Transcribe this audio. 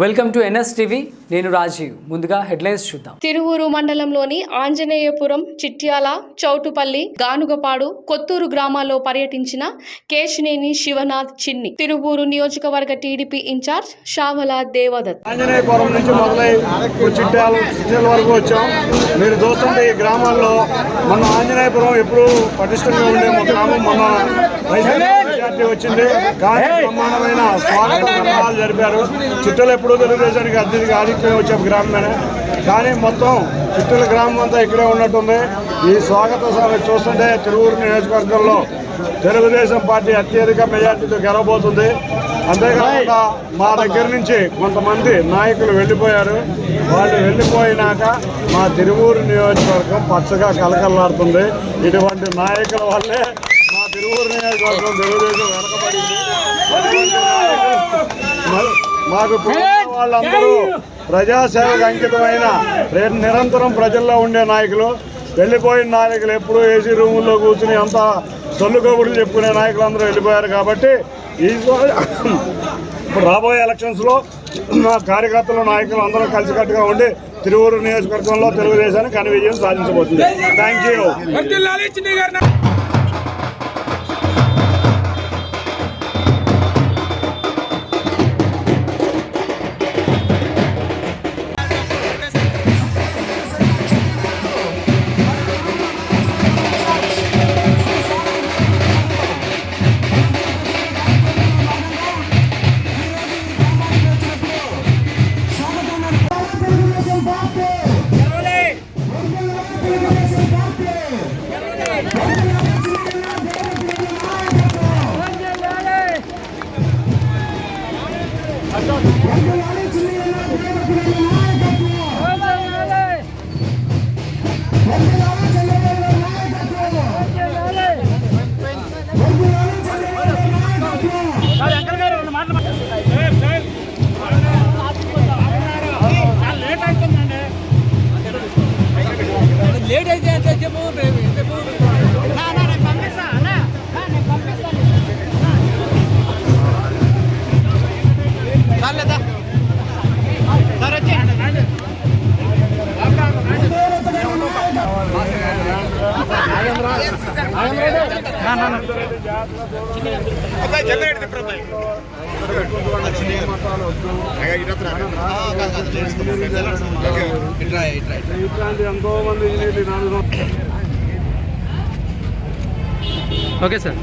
Welcome to NS TV. నేను రాజీవ్. ముందుగా headlines చూద్దాం. తిరువూరు మండలంలోని ఆంజనేయపురం చిట్యాల చౌటుపల్లి గానుగపాడు కొత్తూరు గ్రామాల్లో పర్యటించిన కేశినేని శివనాథ్ చిన్ని. తిరువూరు నియోజకవర్గ టీడీపీ ఇన్ఛార్జ్ షావల దేవదత్. ఆంజనేయపురం నుంచి మొదలై ఇప్పుడు చిట్యాల చిట్యాల వరకు వచ్చాం. మీరు చూస్తుంటే ఈ గ్రామాల్లో మన ఆంజనేయపురం ఎప్పుడు పటిష్టంగా ఉండే గ్రామం మన మెజార్టీ వచ్చింది. కానీ బ్రహ్మాండమైన స్వాగత సంబరాలు జరిపారు. చిట్టలు ఎప్పుడూ తెలుగుదేశానికి అతిథిగా ఆధిక్యం వచ్చే గ్రామమే కానీ మొత్తం చిట్టల గ్రామం అంతా ఇక్కడే ఉన్నట్టుంది. ఈ స్వాగత సభ చూస్తుంటే తిరువురు నియోజకవర్గంలో తెలుగుదేశం పార్టీ అత్యధిక మెజార్టీతో గెలవబోతుంది. అంతేకాకుండా మా దగ్గర నుంచి కొంతమంది నాయకులు వెళ్ళిపోయారు. వాళ్ళు వెళ్ళిపోయినాక మా తిరువూరు నియోజకవర్గం పచ్చగా కలకల్లాడుతుంది ఇటువంటి నాయకుల వల్లే నియోజకవర్గం తెలుగుదేశం వెనకబడింది మాకు వాళ్ళందరూ ప్రజాసేవకు అంకితమైన రే- నిరంతరం ప్రజల్లో ఉండే నాయకులు వెళ్ళిపోయిన నాయకులు ఎప్పుడూ ఏసీ రూముల్లో కూర్చుని అంత సొల్లు కబుర్లు చెప్పుకునే నాయకులు అందరూ వెళ్ళిపోయారు కాబట్టి ఈసారి ఇప్పుడు రాబోయే ఎలక్షన్స్లో మా కార్యకర్తలు నాయకులు అందరూ కలిసికట్టుగా ఉండి తిరువూరు నియోజకవర్గంలో తెలుగుదేశానికి ఘన విజయం సాధించబోతుంది. థ్యాంక్ యూ ఇట్లాంటి ఎంతో మంది ఇంజనీర్లు నాలుగు ఓకే. సార్